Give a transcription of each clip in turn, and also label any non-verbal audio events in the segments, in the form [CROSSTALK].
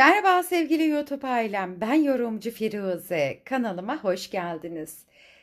Merhaba sevgili YouTube ailem. Ben yorumcu Firuze. Kanalıma hoş geldiniz.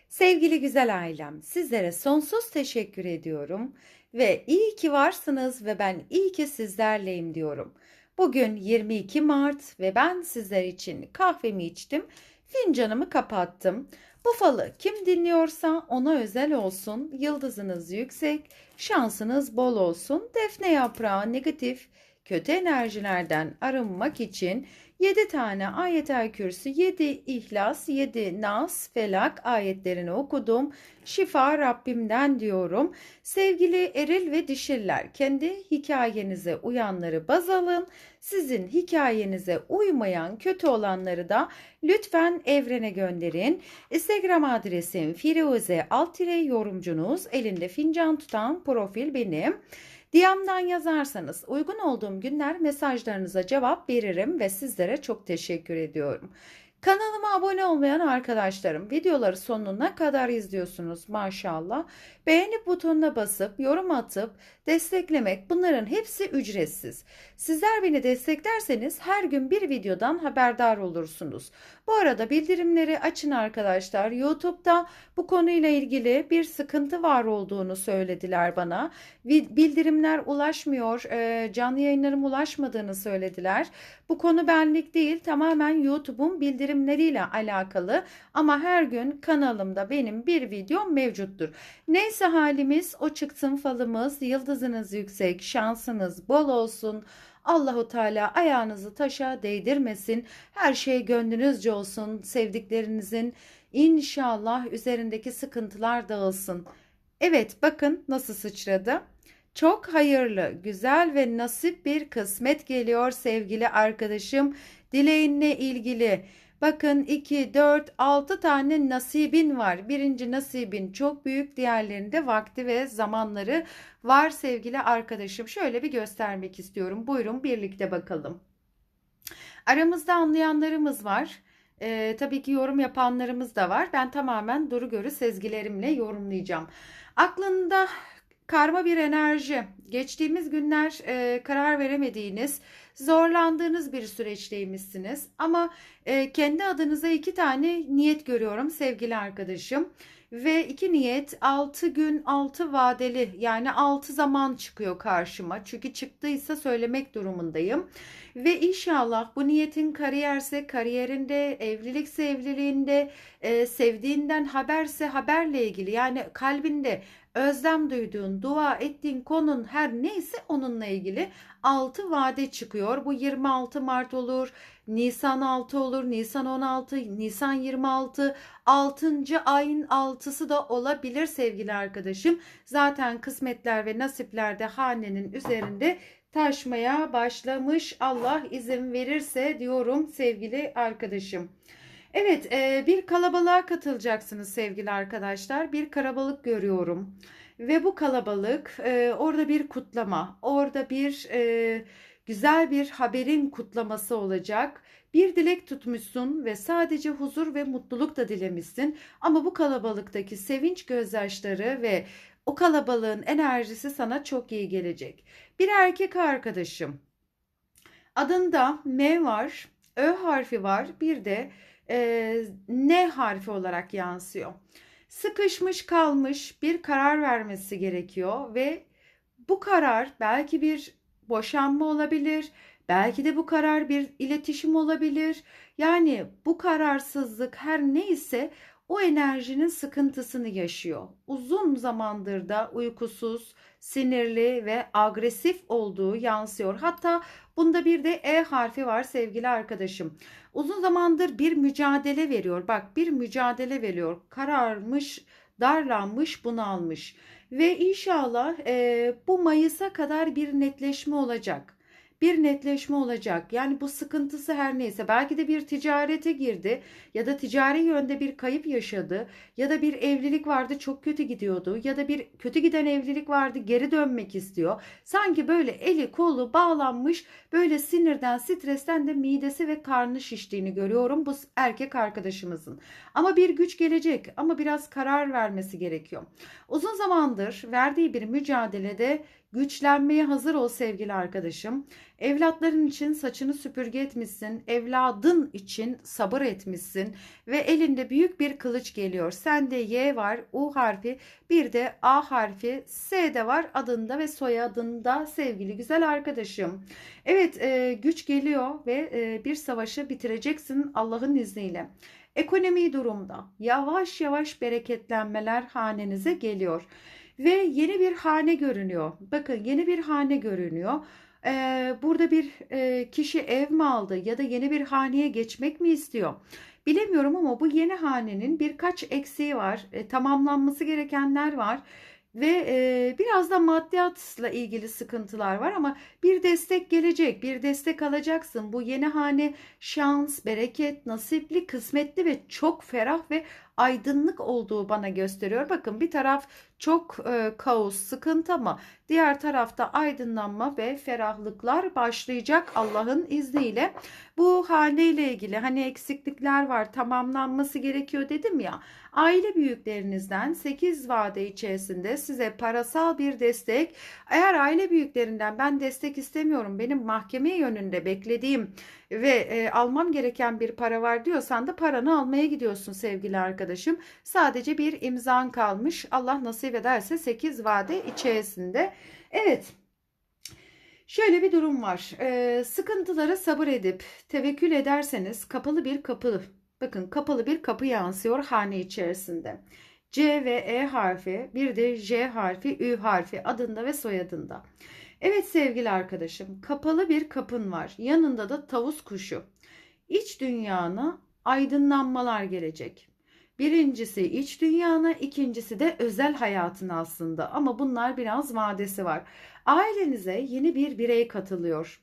Sevgili güzel ailem, sizlere sonsuz teşekkür ediyorum ve iyi ki varsınız ve ben iyi ki sizlerleyim diyorum. Bugün 22 Mart ve ben sizler için kahvemi içtim, fincanımı kapattım. Bu falı kim dinliyorsa ona özel olsun, yıldızınız yüksek, şansınız bol olsun, defne yaprağı negatif, kötü enerjilerden arınmak için 7 tane ayetel kürsü, 7 ihlas, 7 nas, felak ayetlerini okudum. Şifa Rabbimden diyorum. Sevgili eril ve dişiller kendi hikayenize uyanları baz alın. Sizin hikayenize uymayan kötü olanları da lütfen evrene gönderin. Instagram adresim Firuze Altire yorumcunuz. Elinde fincan tutan profil benim. DM'dan yazarsanız uygun olduğum günler mesajlarınıza cevap veririm ve sizlere çok teşekkür ediyorum. Kanalıma abone olmayan arkadaşlarım videoları sonuna kadar izliyorsunuz maşallah. Beğeni butonuna basıp yorum atıp desteklemek bunların hepsi ücretsiz. Sizler beni desteklerseniz her gün bir videodan haberdar olursunuz. Bu arada bildirimleri açın arkadaşlar. YouTube'da bu konuyla ilgili bir sıkıntı var olduğunu söylediler bana. Bildirimler ulaşmıyor, canlı yayınlarım ulaşmadığını söylediler. Bu konu benlik değil, tamamen YouTube'un bildirimleriyle alakalı. Ama her gün kanalımda benim bir videom mevcuttur. Neyse halimiz o çıksın falımız, yıldızınız yüksek, şansınız bol olsun. Allahu Teala ayağınızı taşa değdirmesin. Her şey gönlünüzce olsun. Sevdiklerinizin inşallah üzerindeki sıkıntılar dağılsın. Evet bakın nasıl sıçradı. Çok hayırlı, güzel ve nasip bir kısmet geliyor sevgili arkadaşım. Dileğinle ilgili. Bakın 2, 4, 6 tane nasibin var. Birinci nasibin çok büyük, diğerlerinde vakti ve zamanları var sevgili arkadaşım. Şöyle bir göstermek istiyorum. Buyurun birlikte bakalım. Aramızda anlayanlarımız var. Ee, tabii ki yorum yapanlarımız da var. Ben tamamen duru görü sezgilerimle yorumlayacağım. Aklında karma bir enerji, geçtiğimiz günler e, karar veremediğiniz, zorlandığınız bir süreçteymişsiniz. Ama e, kendi adınıza iki tane niyet görüyorum sevgili arkadaşım. Ve iki niyet 6 gün 6 vadeli yani 6 zaman çıkıyor karşıma. Çünkü çıktıysa söylemek durumundayım. Ve inşallah bu niyetin kariyerse kariyerinde, evlilikse evliliğinde, e, sevdiğinden haberse haberle ilgili yani kalbinde özlem duyduğun, dua ettiğin konun her neyse onunla ilgili 6 vade çıkıyor. Bu 26 Mart olur, Nisan 6 olur, Nisan 16, Nisan 26, 6. ayın 6'sı da olabilir sevgili arkadaşım. Zaten kısmetler ve nasipler de hanenin üzerinde taşmaya başlamış. Allah izin verirse diyorum sevgili arkadaşım. Evet e, bir kalabalığa katılacaksınız sevgili arkadaşlar. Bir kalabalık görüyorum. Ve bu kalabalık e, orada bir kutlama, orada bir e, güzel bir haberin kutlaması olacak. Bir dilek tutmuşsun ve sadece huzur ve mutluluk da dilemişsin. Ama bu kalabalıktaki sevinç gözyaşları ve o kalabalığın enerjisi sana çok iyi gelecek. Bir erkek arkadaşım. Adında M var, Ö harfi var, bir de e, N harfi olarak yansıyor. Sıkışmış kalmış bir karar vermesi gerekiyor ve bu karar belki bir boşanma olabilir, belki de bu karar bir iletişim olabilir. Yani bu kararsızlık her neyse o enerjinin sıkıntısını yaşıyor. Uzun zamandır da uykusuz, sinirli ve agresif olduğu yansıyor. Hatta bunda bir de E harfi var sevgili arkadaşım. Uzun zamandır bir mücadele veriyor. Bak bir mücadele veriyor. Kararmış, darlanmış, bunalmış. Ve inşallah e, bu Mayıs'a kadar bir netleşme olacak bir netleşme olacak. Yani bu sıkıntısı her neyse belki de bir ticarete girdi ya da ticari yönde bir kayıp yaşadı ya da bir evlilik vardı çok kötü gidiyordu ya da bir kötü giden evlilik vardı geri dönmek istiyor. Sanki böyle eli kolu bağlanmış böyle sinirden stresten de midesi ve karnı şiştiğini görüyorum bu erkek arkadaşımızın. Ama bir güç gelecek ama biraz karar vermesi gerekiyor. Uzun zamandır verdiği bir mücadelede Güçlenmeye hazır ol sevgili arkadaşım. Evlatların için saçını süpürge etmişsin. Evladın için sabır etmişsin. Ve elinde büyük bir kılıç geliyor. Sende Y var, U harfi, bir de A harfi, S de var adında ve soyadında sevgili güzel arkadaşım. Evet e, güç geliyor ve e, bir savaşı bitireceksin Allah'ın izniyle. Ekonomi durumda yavaş yavaş bereketlenmeler hanenize geliyor. Ve yeni bir hane görünüyor. Bakın yeni bir hane görünüyor. Ee, burada bir e, kişi ev mi aldı ya da yeni bir haneye geçmek mi istiyor? Bilemiyorum ama bu yeni hanenin birkaç eksiği var. E, tamamlanması gerekenler var. Ve e, biraz da maddiyatla ilgili sıkıntılar var ama bir destek gelecek, bir destek alacaksın. Bu yeni hane şans, bereket, nasipli, kısmetli ve çok ferah ve aydınlık olduğu bana gösteriyor. Bakın bir taraf çok e, kaos, sıkıntı ama diğer tarafta aydınlanma ve ferahlıklar başlayacak Allah'ın izniyle. Bu haneyle ilgili hani eksiklikler var, tamamlanması gerekiyor dedim ya. Aile büyüklerinizden 8 vade içerisinde size parasal bir destek, eğer aile büyüklerinden ben destek istemiyorum, benim mahkeme yönünde beklediğim ve e, almam gereken bir para var diyorsan da paranı almaya gidiyorsun sevgili arkadaşım. Sadece bir imzan kalmış. Allah nasip ederse 8 vade içerisinde. Evet. Şöyle bir durum var. Ee, sıkıntılara sabır edip tevekkül ederseniz kapalı bir kapı, bakın kapalı bir kapı yansıyor hane içerisinde. C ve E harfi, bir de J harfi, Ü harfi adında ve soyadında. Evet sevgili arkadaşım, kapalı bir kapın var. Yanında da tavus kuşu. İç dünyana aydınlanmalar gelecek. Birincisi iç dünyana, ikincisi de özel hayatın aslında. Ama bunlar biraz vadesi var. Ailenize yeni bir birey katılıyor.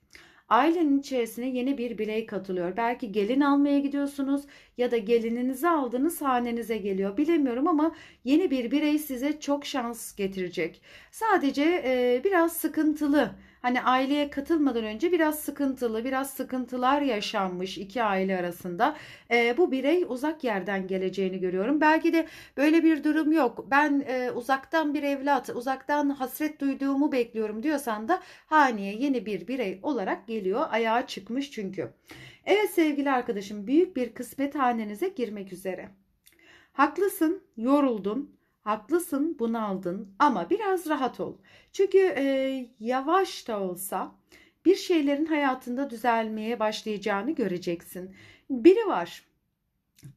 Ailenin içerisine yeni bir birey katılıyor. Belki gelin almaya gidiyorsunuz ya da gelininizi aldınız hanenize geliyor. Bilemiyorum ama yeni bir birey size çok şans getirecek. Sadece e, biraz sıkıntılı hani aileye katılmadan önce biraz sıkıntılı, biraz sıkıntılar yaşanmış iki aile arasında. E, bu birey uzak yerden geleceğini görüyorum. Belki de böyle bir durum yok. Ben e, uzaktan bir evlat, uzaktan hasret duyduğumu bekliyorum diyorsan da haneye yeni bir birey olarak geliyor. Ayağa çıkmış çünkü. Evet sevgili arkadaşım büyük bir kısmet hanenize girmek üzere. Haklısın, yoruldun Haklısın, bunaldın ama biraz rahat ol. Çünkü e, yavaş da olsa bir şeylerin hayatında düzelmeye başlayacağını göreceksin. Biri var.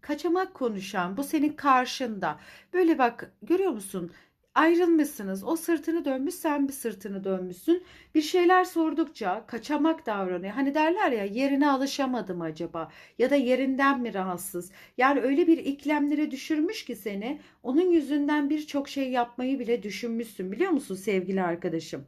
Kaçamak konuşan, bu senin karşında. Böyle bak, görüyor musun? Ayrılmışsınız. O sırtını dönmüş, sen bir sırtını dönmüşsün. Bir şeyler sordukça kaçamak davranıyor. Hani derler ya yerine alışamadım acaba ya da yerinden mi rahatsız? Yani öyle bir iklemlere düşürmüş ki seni onun yüzünden birçok şey yapmayı bile düşünmüşsün biliyor musun sevgili arkadaşım?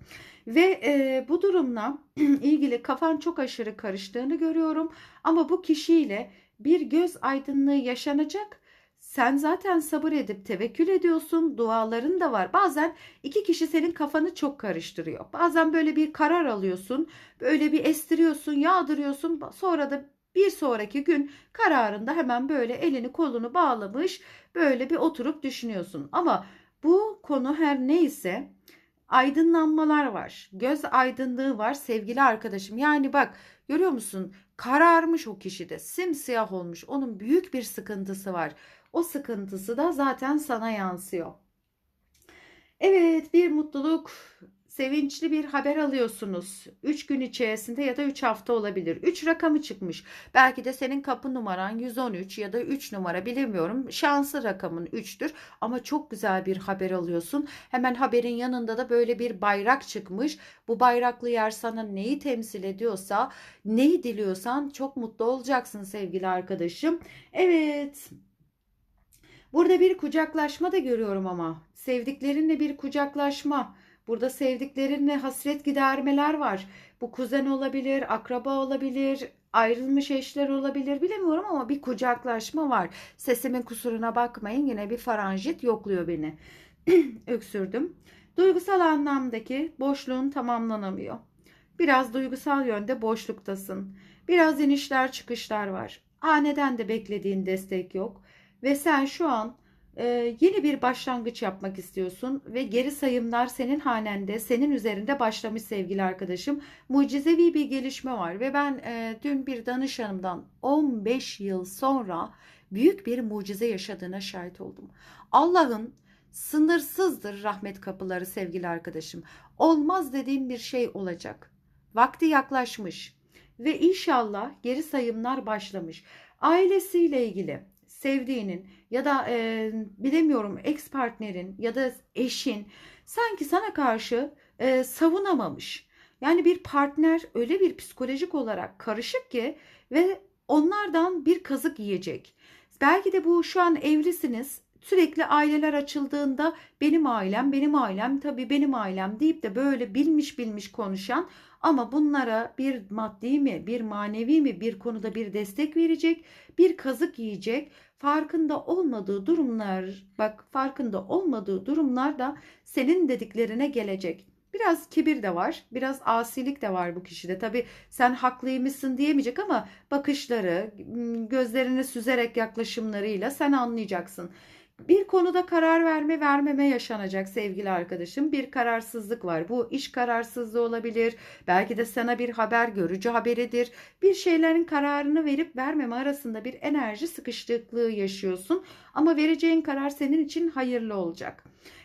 Ve e, bu durumla [CLEARS THROAT] ilgili kafan çok aşırı karıştığını görüyorum. Ama bu kişiyle bir göz aydınlığı yaşanacak sen zaten sabır edip tevekkül ediyorsun. Duaların da var. Bazen iki kişi senin kafanı çok karıştırıyor. Bazen böyle bir karar alıyorsun. Böyle bir estiriyorsun, yağdırıyorsun. Sonra da bir sonraki gün kararında hemen böyle elini kolunu bağlamış böyle bir oturup düşünüyorsun. Ama bu konu her neyse aydınlanmalar var. Göz aydınlığı var sevgili arkadaşım. Yani bak görüyor musun? Kararmış o kişide. Simsiyah olmuş. Onun büyük bir sıkıntısı var. O sıkıntısı da zaten sana yansıyor. Evet bir mutluluk, sevinçli bir haber alıyorsunuz. 3 gün içerisinde ya da 3 hafta olabilir. 3 rakamı çıkmış. Belki de senin kapı numaran 113 ya da 3 numara bilemiyorum. Şanslı rakamın 3'tür ama çok güzel bir haber alıyorsun. Hemen haberin yanında da böyle bir bayrak çıkmış. Bu bayraklı yer sana neyi temsil ediyorsa, neyi diliyorsan çok mutlu olacaksın sevgili arkadaşım. Evet. Burada bir kucaklaşma da görüyorum ama. Sevdiklerinle bir kucaklaşma. Burada sevdiklerinle hasret gidermeler var. Bu kuzen olabilir, akraba olabilir, ayrılmış eşler olabilir bilemiyorum ama bir kucaklaşma var. Sesimin kusuruna bakmayın yine bir faranjit yokluyor beni. [CLEARS THROAT] Öksürdüm. Duygusal anlamdaki boşluğun tamamlanamıyor. Biraz duygusal yönde boşluktasın. Biraz inişler çıkışlar var. Haneden de beklediğin destek yok. Ve sen şu an Ee, yeni bir başlangıç yapmak istiyorsun ve geri sayımlar senin hanende, senin üzerinde başlamış sevgili arkadaşım. Mucizevi bir gelişme var ve ben e, dün bir danışanımdan 15 yıl sonra büyük bir mucize yaşadığına şahit oldum. Allah'ın sınırsızdır rahmet kapıları sevgili arkadaşım. Olmaz dediğim bir şey olacak. Vakti yaklaşmış ve inşallah geri sayımlar başlamış. Ailesiyle ilgili sevdiğinin ya da e, bilemiyorum ex partnerin ya da eşin sanki sana karşı e, savunamamış. Yani bir partner öyle bir psikolojik olarak karışık ki ve onlardan bir kazık yiyecek. Belki de bu şu an evlisiniz. Sürekli aileler açıldığında benim ailem, benim ailem, tabii benim ailem deyip de böyle bilmiş bilmiş konuşan ama bunlara bir maddi mi, bir manevi mi bir konuda bir destek verecek, bir kazık yiyecek. Farkında olmadığı durumlar, bak farkında olmadığı durumlar da senin dediklerine gelecek. Biraz kibir de var, biraz asilik de var bu kişide. Tabii sen haklıymışsın diyemeyecek ama bakışları, gözlerini süzerek yaklaşımlarıyla sen anlayacaksın. Bir konuda karar verme vermeme yaşanacak sevgili arkadaşım. Bir kararsızlık var. Bu iş kararsızlığı olabilir. Belki de sana bir haber görücü haberidir. Bir şeylerin kararını verip vermeme arasında bir enerji sıkışıklığı yaşıyorsun. Ama vereceğin karar senin için hayırlı olacak.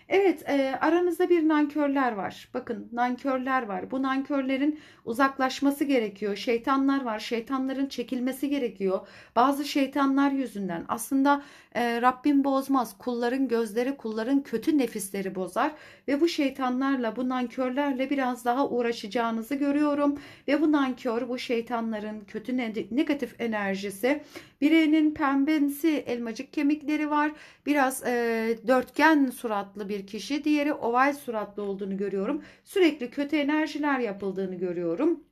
Evet e, aranızda bir nankörler var. Bakın nankörler var. Bu nankörlerin uzaklaşması gerekiyor. Şeytanlar var. Şeytanların çekilmesi gerekiyor. Bazı şeytanlar yüzünden aslında e, Rabbim bozmaz. Kulların gözleri, kulların kötü nefisleri bozar. Ve bu şeytanlarla, bu nankörlerle biraz daha uğraşacağınızı görüyorum. Ve bu nankör, bu şeytanların kötü negatif enerjisi birinin pembemsi elmacık kemikleri var. Biraz e, dörtgen suratlı bir kişi. Diğeri oval suratlı olduğunu görüyorum. Sürekli kötü enerjiler yapıldığını görüyorum.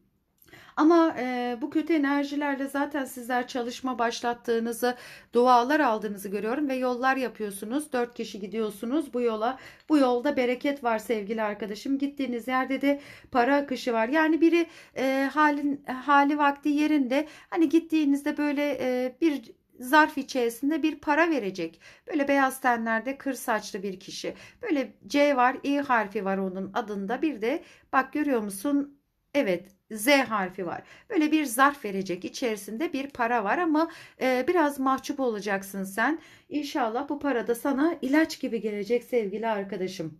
Ama e, bu kötü enerjilerle zaten sizler çalışma başlattığınızı, dualar aldığınızı görüyorum ve yollar yapıyorsunuz. Dört kişi gidiyorsunuz bu yola. Bu yolda bereket var sevgili arkadaşım. Gittiğiniz yerde de para akışı var. Yani biri e, halin hali vakti yerinde. Hani gittiğinizde böyle e, bir zarf içerisinde bir para verecek. Böyle beyaz tenlerde kır saçlı bir kişi. Böyle C var, İ harfi var onun adında. Bir de bak görüyor musun? Evet Z harfi var. Böyle bir zarf verecek. İçerisinde bir para var ama e, biraz mahcup olacaksın sen. İnşallah bu para da sana ilaç gibi gelecek sevgili arkadaşım.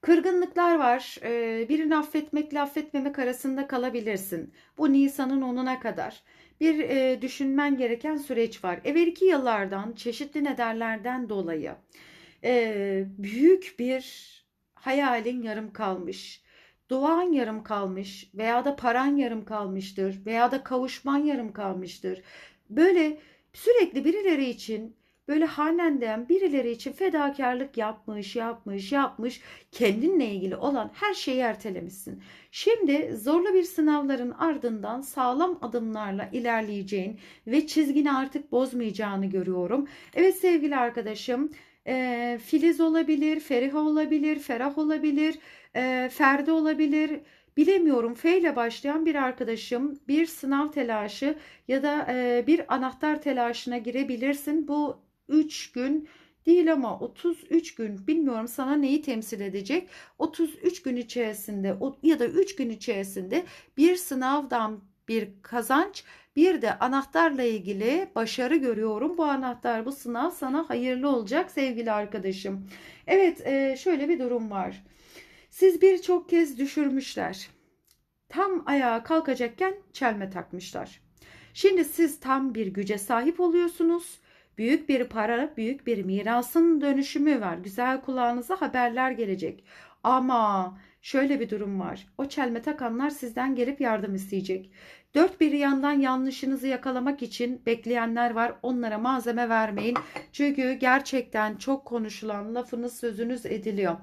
Kırgınlıklar var. E, birini affetmekle affetmemek arasında kalabilirsin. Bu Nisan'ın 10'una kadar. Bir e, düşünmen gereken süreç var. Evvelki yıllardan çeşitli nedenlerden dolayı e, büyük bir hayalin yarım kalmış duan yarım kalmış veya da paran yarım kalmıştır veya da kavuşman yarım kalmıştır. Böyle sürekli birileri için böyle hanenden birileri için fedakarlık yapmış, yapmış, yapmış, kendinle ilgili olan her şeyi ertelemişsin. Şimdi zorlu bir sınavların ardından sağlam adımlarla ilerleyeceğin ve çizgini artık bozmayacağını görüyorum. Evet sevgili arkadaşım, e, Filiz olabilir, Feriha olabilir, Ferah olabilir, e, Ferdi olabilir. Bilemiyorum F ile başlayan bir arkadaşım bir sınav telaşı ya da e, bir anahtar telaşına girebilirsin. Bu 3 gün değil ama 33 gün bilmiyorum sana neyi temsil edecek. 33 gün içerisinde ya da 3 gün içerisinde bir sınavdan bir kazanç bir de anahtarla ilgili başarı görüyorum. Bu anahtar bu sınav sana hayırlı olacak sevgili arkadaşım. Evet e, şöyle bir durum var. Siz birçok kez düşürmüşler. Tam ayağa kalkacakken çelme takmışlar. Şimdi siz tam bir güce sahip oluyorsunuz. Büyük bir para, büyük bir mirasın dönüşümü var. Güzel kulağınıza haberler gelecek. Ama şöyle bir durum var. O çelme takanlar sizden gelip yardım isteyecek. Dört bir yandan yanlışınızı yakalamak için bekleyenler var. Onlara malzeme vermeyin. Çünkü gerçekten çok konuşulan lafınız sözünüz ediliyor.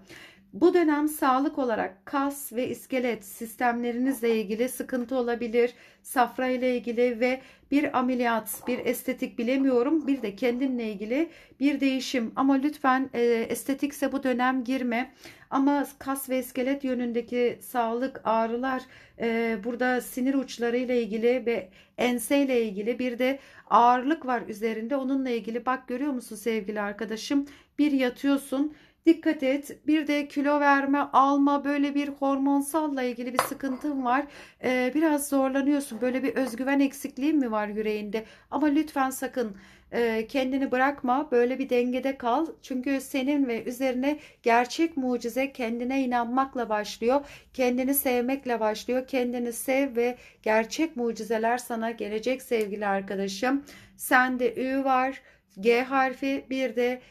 Bu dönem sağlık olarak kas ve iskelet sistemlerinizle ilgili sıkıntı olabilir. Safra ile ilgili ve bir ameliyat, bir estetik bilemiyorum. Bir de kendinle ilgili bir değişim. Ama lütfen e, estetikse bu dönem girme. Ama kas ve iskelet yönündeki sağlık, ağrılar, e, burada sinir uçları ile ilgili ve ense ile ilgili bir de ağırlık var üzerinde. Onunla ilgili bak görüyor musun sevgili arkadaşım? Bir yatıyorsun. Dikkat et. Bir de kilo verme, alma, böyle bir hormonsalla ilgili bir sıkıntın var. Ee, biraz zorlanıyorsun. Böyle bir özgüven eksikliğin mi var yüreğinde? Ama lütfen sakın e, kendini bırakma. Böyle bir dengede kal. Çünkü senin ve üzerine gerçek mucize kendine inanmakla başlıyor. Kendini sevmekle başlıyor. Kendini sev ve gerçek mucizeler sana gelecek sevgili arkadaşım. Sende Ü var, G harfi, bir de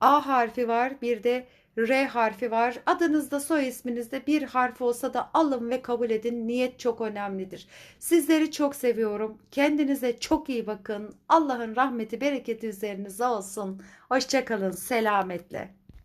A harfi var, bir de R harfi var. Adınızda, soy isminizde bir harf olsa da alın ve kabul edin. Niyet çok önemlidir. Sizleri çok seviyorum. Kendinize çok iyi bakın. Allah'ın rahmeti, bereketi üzerinize olsun. Hoşçakalın, selametle.